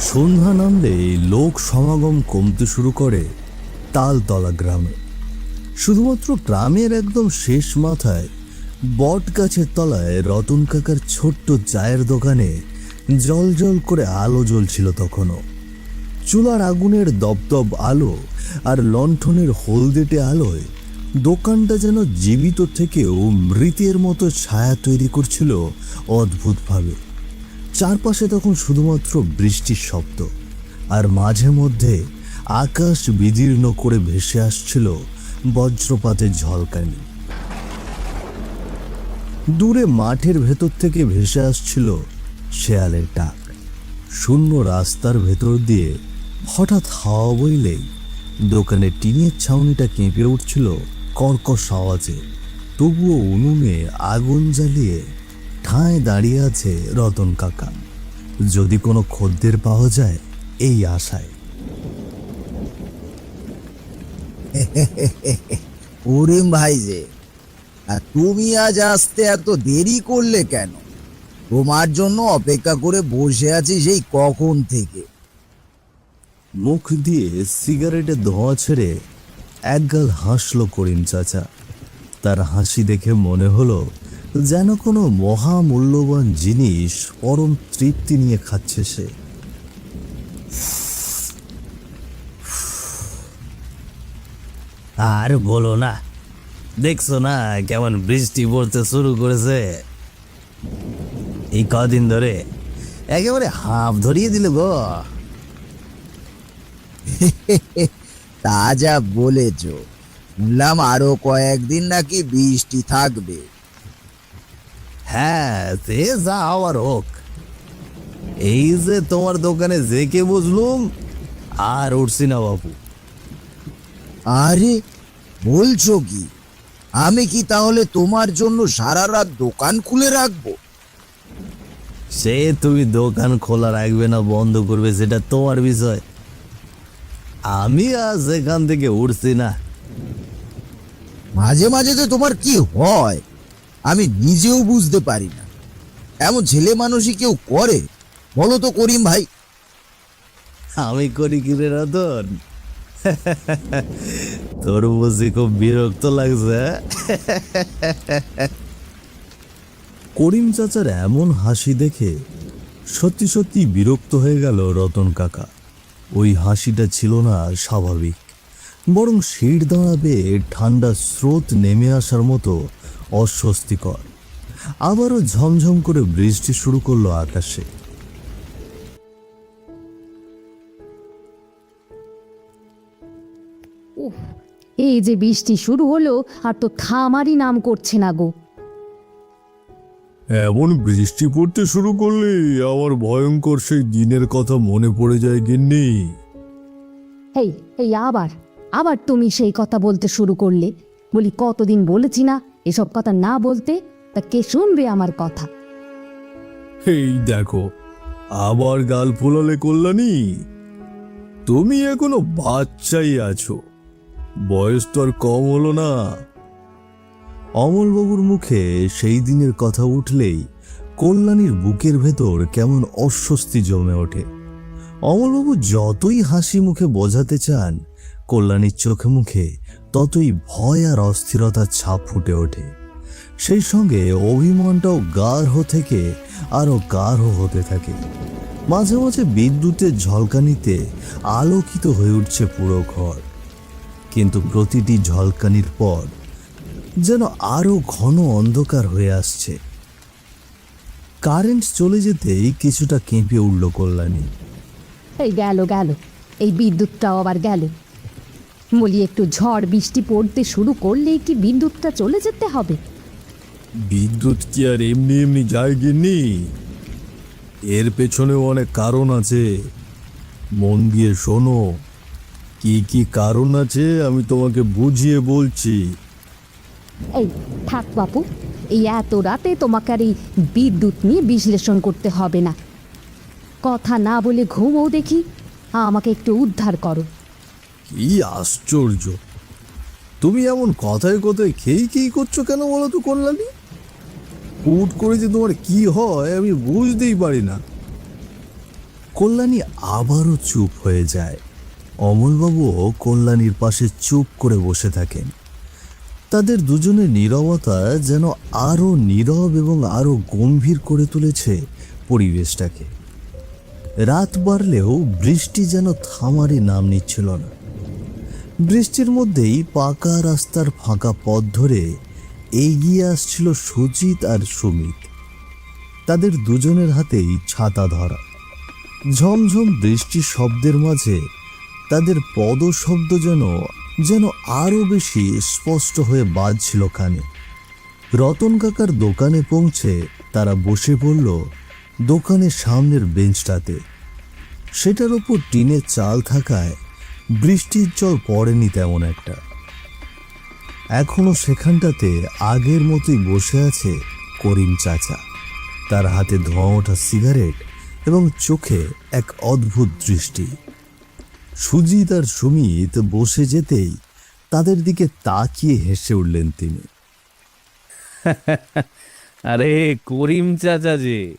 সন্ধ্যা নামলেই লোক সমাগম কমতে শুরু করে তালতলা গ্রামে। শুধুমাত্র গ্রামের একদম শেষ মাথায় বট গাছের তলায় রতন কাকার ছোট্ট চায়ের দোকানে জল জল করে আলো জ্বলছিল তখনও। চুলার আগুনের দপদপ আলো আর লণ্ঠনের হলদেটে আলোয় দোকানটা যেন জীবিত থেকেও মৃতের মতো ছায়া তৈরি করছিল অদ্ভুতভাবে। চারপাশে তখন শুধুমাত্র বৃষ্টির শব্দ, আর মাঝে মধ্যে আকাশ বিদীর্ণ করে ভেসে আসছিল বজ্রপাতের ঝলকানি। দূরে মাঠের ভেতর থেকে ভেসে আসছিল শেয়ালের ডাক শূন্য রাস্তার ভেতর দিয়ে হঠাৎ হাওয়া বইলেই দোকানের টিনের ছাউনিটা কেঁপে উঠছিল কর্কশ আওয়াজে, তবুও উনুনে আগুন জ্বালিয়ে ঠায় দাঁড়িয়ে আছে রতন কাকা? যদি কোনো খদ্দের পাওয়া যায়, এই আশায়। করিম ভাই যে, আর তুমি আজ আসতে এত দেরি করলে কেন? তোমার জন্য অপেক্ষা করে বসে আছি সেই কখন থেকে? মুখ দিয়ে সিগারেটের ধোঁয়া ছেড়ে একগাল হাসলো করিম চাচা। তার হাসি দেখে মনে হলো যেন কোনো মহামূল্যবান জিনিস পরম তৃপ্তি নিয়ে খাচ্ছে সে। আর বলো না দেখছ না কেমন বৃষ্টি পড়তে শুরু করেছে? এই কদিন ধরে একেবারে হাফ ধরিয়ে দিল গো। তা যা বলেছ শুনলাম আরও কয়েকদিন নাকি বৃষ্টি থাকবে। হ্যাঁ সে যা হওয়ার হোক। এই যে তোমার দোকানে জেকে বুঝলুম আর উঠছি না বাবু আরে বলছো কি? আমি কি তাহলে তোমার জন্য সারা রাত দোকান খুলে রাখব? সে তুমি দোকান খোলা রাখবে না বন্ধ করবে সেটা তোমার বিষয়। আমি আজ সেখান থেকে উঠছি না। মাঝে মাঝে তো তোমার কি হয়? আমি নিজেও বুঝতে পারি না। এমন ছেলে মানুষই কেউ করে? বলো তো করিম ভাই। আমি করি কি রে রতন? তোর বুঝি খুব বিরক্ত লাগছে করিম চাচার এমন হাসি দেখে সত্যি সত্যি বিরক্ত হয়ে গেল রতন কাকা। ওই হাসিটা ছিল না স্বাভাবিক বরং শির দাঁড়াবে ঠান্ডা স্রোত নেমে আসার মতো অস্বস্তিকর। আবারও ঝমঝম করে বৃষ্টি শুরু করল আকাশে। উফ এই যে বৃষ্টি শুরু হলো আর তো থামারই নাম করছে না গো। এমন বৃষ্টি পড়তে শুরু করলে আমার ভয়ঙ্কর সেই দিনের কথা মনে পড়ে যায় গিন্নি। এই এই আবার আবার তুমি সেই কথা বলতে শুরু করলে। বলি কতদিন বলেছি না এসব কথা না বলতে তা কে শুনবে আমার কথা? এই দেখো, আবার গাল ফোলালে কল্যাণী। তুমি এখনও বাচ্চাই আছো। বয়স তো আর কম হলো না। অমলবাবুর মুখে সেই দিনের কথা উঠলেই কল্যাণীর বুকের ভেতর কেমন অস্বস্তি জমে ওঠে। অমলবাবু যতই হাসি মুখে বোঝাতে চান, কল্যাণীর চোখে মুখে ততই ভয় আর অস্থিরতার ছাপ ফুটে ওঠে। সেই সঙ্গে অভিমানটাও গাঢ় থেকে আরও গাঢ় হতে থাকে। মাঝে মাঝে বিদ্যুতের ঝলকানিতে আলোকিত হয়ে উঠছে পুরো ঘর। কিন্তু প্রতিটি ঝলকানির পর যেন আরও ঘন অন্ধকার হয়ে আসছে। কারেন্ট চলে যেতেই কিছুটা কেঁপে উঠল কল্যাণী। এই গেল গেল। এই বিদ্যুৎটাও আবার গেল। বলি একটু ঝড় বৃষ্টি পড়তে শুরু করলেই কি বিদ্যুৎটা চলে যেতে হবে? বিদ্যুৎ কি আর এমনি এমনি যায় গিন্নি? এর পেছনেও অনেক কারণ আছে। মন দিয়ে শোনো কি কি কারণ আছে আমি তোমাকে বুঝিয়ে বলছি। এই থাক বাপু এই এত রাতে তোমাকে আর এই বিদ্যুৎ নিয়ে বিশ্লেষণ করতে হবে না। কথা না বলে ঘুমও দেখি আমাকে একটু উদ্ধার করো। কি আশ্চর্য। তুমি এমন কথায় কথায় খেই খেই করছ কেন বলো তো কল্যাণী? হুট করে যে তোমার কি হয় আমি বুঝতেই পারি না। কল্যাণী আবারও চুপ হয়ে যায়। অমলবাবুও কল্যাণীর পাশে চুপ করে বসে থাকেন। তাদের দুজনের নীরবতা যেন আরও নীরব এবং আরও গম্ভীর করে তুলেছে পরিবেশটাকে। রাত বাড়লেও বৃষ্টি যেন থামারই নাম নিচ্ছিল না। বৃষ্টির মধ্যেই পাকা রাস্তার ফাঁকা পথ ধরে এগিয়ে আসছিল সুজিত আর সুমিত। তাদের দুজনের হাতেই ছাতা ধরা। ঝমঝম বৃষ্টি শব্দের মাঝে তাদের পদশব্দ যেন যেন আরও বেশি স্পষ্ট হয়ে বাজছিল কানে। রতন কাকার দোকানে পৌঁছে তারা বসে পড়ল দোকানের সামনের বেঞ্চটাতে। সেটার ওপর টিনের চাল থাকায় বৃষ্টির জল পড়েনি তেমন একটা। এখনও সেখানটাতে আগের মতোই বসে আছে করিম চাচা। তার হাতে ধোঁয়া ওঠা সিগারেট এবং চোখে এক অদ্ভুত দৃষ্টি। সুজিত আর সুমিত বসে যেতেই তাদের দিকে তাকিয়ে হেসে উঠলেন তিনি। আরে করিম চাচা যে,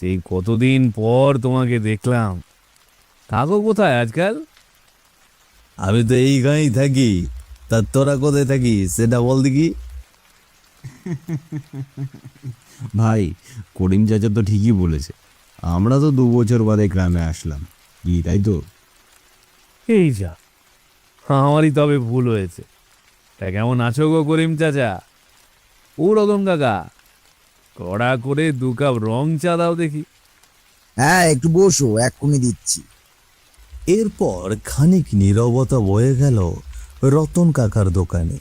সেই কতদিন পর তোমাকে দেখলাম। থাকো কোথায় আজকাল? আমি তো এই গাঁয়েই থাকি। তা তোরা কোথায় থাকি সেটা বল দেখি। ভাই করিম চাচা তো ঠিকই বলেছে। আমরা তো দু বছর বাদে গ্রামে আসলাম। কি তাই তো? এই যা আমারই তবে ভুল হয়েছে। তা কেমন আছো গো করিম চাচা? ও রতন কাকা কড়া করে দু কাপ রং চা দাও দেখি। হ্যাঁ একটু বসো এক্ষুনি দিচ্ছি। এরপর খানিক নীরবতা বয়ে গেল রতন কাকার দোকানে।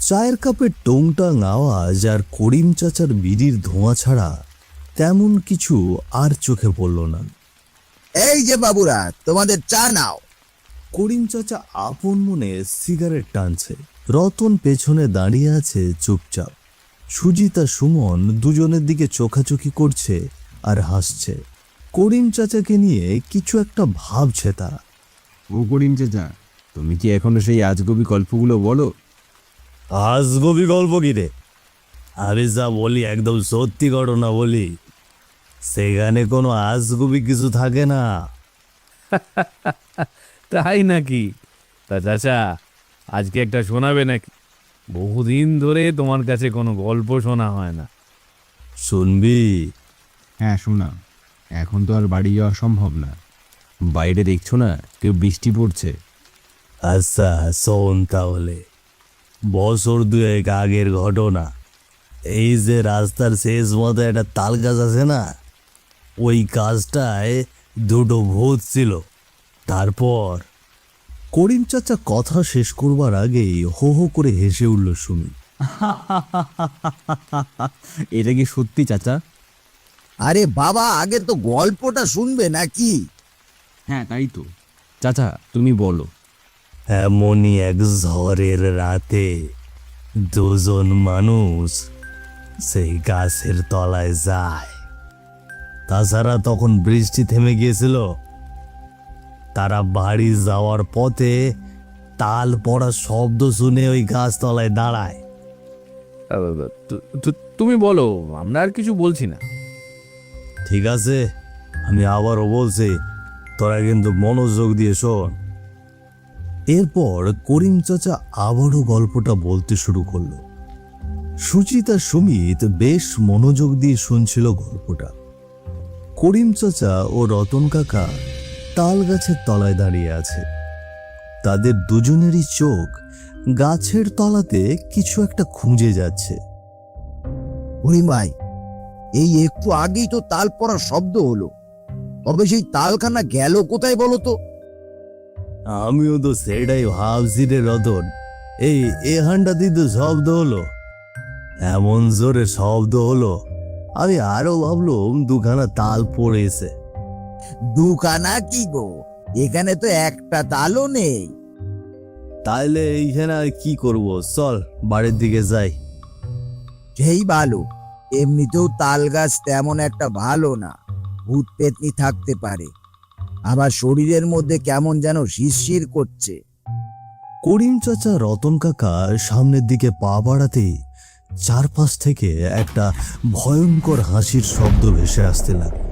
চায়ের কাপের টংটাং আওয়াজ আর করিম চাচার বিড়ির ধোঁয়া ছাড়া তেমন কিছু আর চোখে পড়ল না। এই যে বাবুরা তোমাদের চা নাও। করিম চাচা আপন মনে সিগারেট টানছে। রতন পেছনে দাঁড়িয়ে আছে চুপচাপ। সুজিতা সুমন দুজনের দিকে চোখাচোখি করছে আর হাসছে। করিম চাচাকে নিয়ে কিছু একটা ভাবছে তারা। ও করিম চাচা তুমি কি এখনও সেই আজগবি গল্পগুলো বলো? আজগবি গল্প কি রে? আমি যা বলি একদম সত্যি ঘটনা বলি। সেখানে কোনো আজগবি কিছু থাকে না। তাই নাকি? তা চাচা আজকে একটা শোনাবে নাকি? বহুদিন ধরে তোমার কাছে কোনো গল্প শোনা হয় না। শুনবি? হ্যাঁ শোনা এখন তো আর বাড়ি যাওয়া সম্ভব না। বাইরে দেখছ না কেউ বৃষ্টি পড়ছে। আচ্ছা শোন তাহলে। বছর দুয়েক আগের ঘটনা। এই যে রাস্তার শেষ মতো একটা তাল গাছ আছে না ওই গাছটায় দুটো ভূত ছিল। তারপর করিম চাচা কথা শেষ করবার আগেই হো হো করে হেসে উঠল সুমি। এটা কি সত্যি চাচা? আরে বাবা আগে তো গল্পটা শুনবে নাকি? হ্যাঁ তাই তো। চাচা তুমি বলো। এমনই এক ঝড়ের রাতে দুজন মানুষ সেই গাছের তলায় যায়। তাছাড়া তখন বৃষ্টি থেমে গিয়েছিল। তারা বাড়ি যাওয়ার পথে তাল পড়ার শব্দ শুনে ওই গাছ তলায় দাঁড়ায় তুমি বলো আমরা আর কিছু বলছি না। ঠিক আছে? আমি আবারও বলছি, তোরা কিন্তু মনোযোগ দিয়ে শোন। এরপর করিম চাচা আবারও গল্পটা বলতে শুরু করল। সুচিতা সুমিত বেশ মনোযোগ দিয়ে শুনছিল গল্পটা। করিম চাচা ও রতন কাকা তাল গাছের তলায় দাঁড়িয়ে আছে। তাদের দুজনেরই চোখ গাছের তলাতে কিছু একটা খুঁজে যাচ্ছে। ভাই এই একটু আগেই তো তাল পড়ার শব্দ হলো। তবে সেই তালখানা গেল কোথায় বলো তো? আমিও তো সেটাই ভাবছি রে রতন। এই এখানটাতেই তো শব্দ হলো। এমন জোরে শব্দ হলো আমি আরও ভাবলাম দুখানা তাল পড়েছে। দুখানা কি গো? এখানে তো একটা তালও নেই। তাইলে এইখানে আর কি করব? চল বাড়ির দিকে যাই। সেই ভালো এমনিতেও তাল গাছ তেমন একটা ভালো না, ভূত পেতনি থাকতে পারে। আবার শরীরের মধ্যে কেমন যেন শিরশির করছে। করিম চাচা, রতন কাকা সামনের দিকে পা বাড়াতেই চারপাশ থেকে একটা ভয়ঙ্কর হাসির শব্দ ভেসে আসতে লাগল।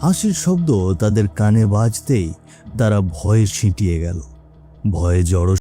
হাসির শব্দ তাদের কানে বাজতেই তারা ভয়ে ছিটিয়ে গেল। ভয়ে জড়ো